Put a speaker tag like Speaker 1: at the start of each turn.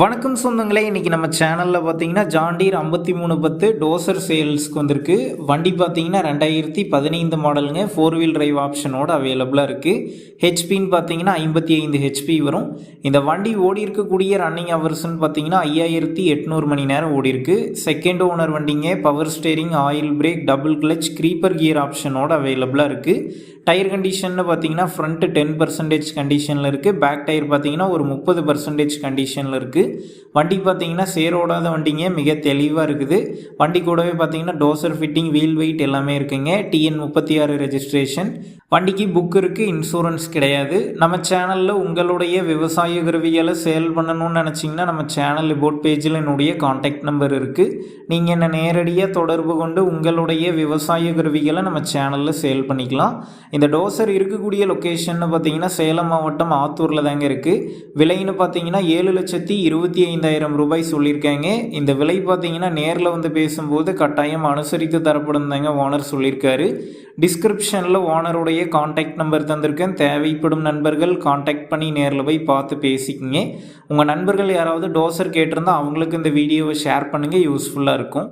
Speaker 1: வணக்கம் சொந்தங்களே இன்றைக்கி நம்ம சேனலில் பார்த்தீங்கன்னா ஜாண்டீர் ஐம்பத்தி மூணு பத்து டோசர் சேல்ஸ்க்கு வந்திருக்கு. வண்டி பார்த்தீங்கன்னா ரெண்டாயிரத்தி பதினைந்து மாடலுங்க. ஃபோர் வீல் டிரைவ் ஆப்ஷனோட அவைலபிளாக இருக்குது ஹெச்பின்னு பார்த்தீங்கன்னா ஐம்பத்தி ஐந்து ஹெச்பி வரும். இந்த வண்டி ஓடி இருக்கக்கூடிய ரன்னிங் ஹவர்ஸ்னு பார்த்தீங்கன்னா ஐயாயிரத்தி எட்நூறு மணி நேரம் ஓடி இருக்கு. செகண்ட் ஓனர் வண்டிங்க power steering oil brake double clutch creeper gear ஆப்ஷனோட அவைலபிளாக இருக்குது டயர் கண்டிஷன்னு பார்த்தீங்கன்னா ஃப்ரண்ட்டு டென் பர்சன்டேஜ் கண்டிஷனில் இருக்குது பேக் டயர் பார்த்தீங்கன்னா ஒரு முப்பது பர்சன்டேஜ் கண்டிஷனில் இருக்குது வண்டி பார்த்தீங்கன்னா சேரோடாத வண்டிங்க மிக தெளிவாக இருக்குது. வண்டி கூடவே பார்த்தீங்கன்னா டோசர் ஃபிட்டிங் வீல் வெயிட் எல்லாமே இருக்குங்க. டிஎன் முப்பத்தி ஆறு ரெஜிஸ்ட்ரேஷன் வண்டிக்கு புக் இருக்குது இன்சூரன்ஸ் கிடையாது. நம்ம சேனலில் உங்களுடைய விவசாய கருவிகளை சேல் பண்ணணும்னு நினச்சிங்கன்னா நம்ம சேனல் ரிப்போர்ட் பேஜில் என்னுடைய காண்டாக்ட் நம்பர் இருக்குது நீங்கள் என்னை நேரடியாக தொடர்பு கொண்டு உங்களுடைய விவசாய கருவிகளை நம்ம சேனலில் சேல் பண்ணிக்கலாம். இந்த டோசர் இருக்கக்கூடிய லொக்கேஷன்னு பார்த்தீங்கன்னா சேலம் மாவட்டம் ஆத்தூரில் தாங்க இருக்குது விலைன்னு பார்த்தீங்கன்னா ஏழு லட்சத்தி இருபத்தி ஐந்தாயிரம் ரூபாய் சொல்லியிருக்காங்க. இந்த விலை பார்த்தீங்கன்னா நேரில் வந்து பேசும்போது கட்டாயம் அனுசரித்து தரப்படும் தாங்க ஓனர் சொல்லியிருக்காரு. டிஸ்கிரிப்ஷனில் ஓனருடைய காண்டாக்ட் நம்பர் தந்திருக்கேன். தேவைப்படும் நண்பர்கள் காண்டாக்ட் பண்ணி நேரில் போய் பார்த்து பேசிக்கிங்க. உங்கள் நண்பர்கள் யாராவது டோசர் கேட்டிருந்தால் அவங்களுக்கு இந்த வீடியோவை ஷேர் பண்ணுங்கள் யூஸ்ஃபுல்லாக இருக்கும்.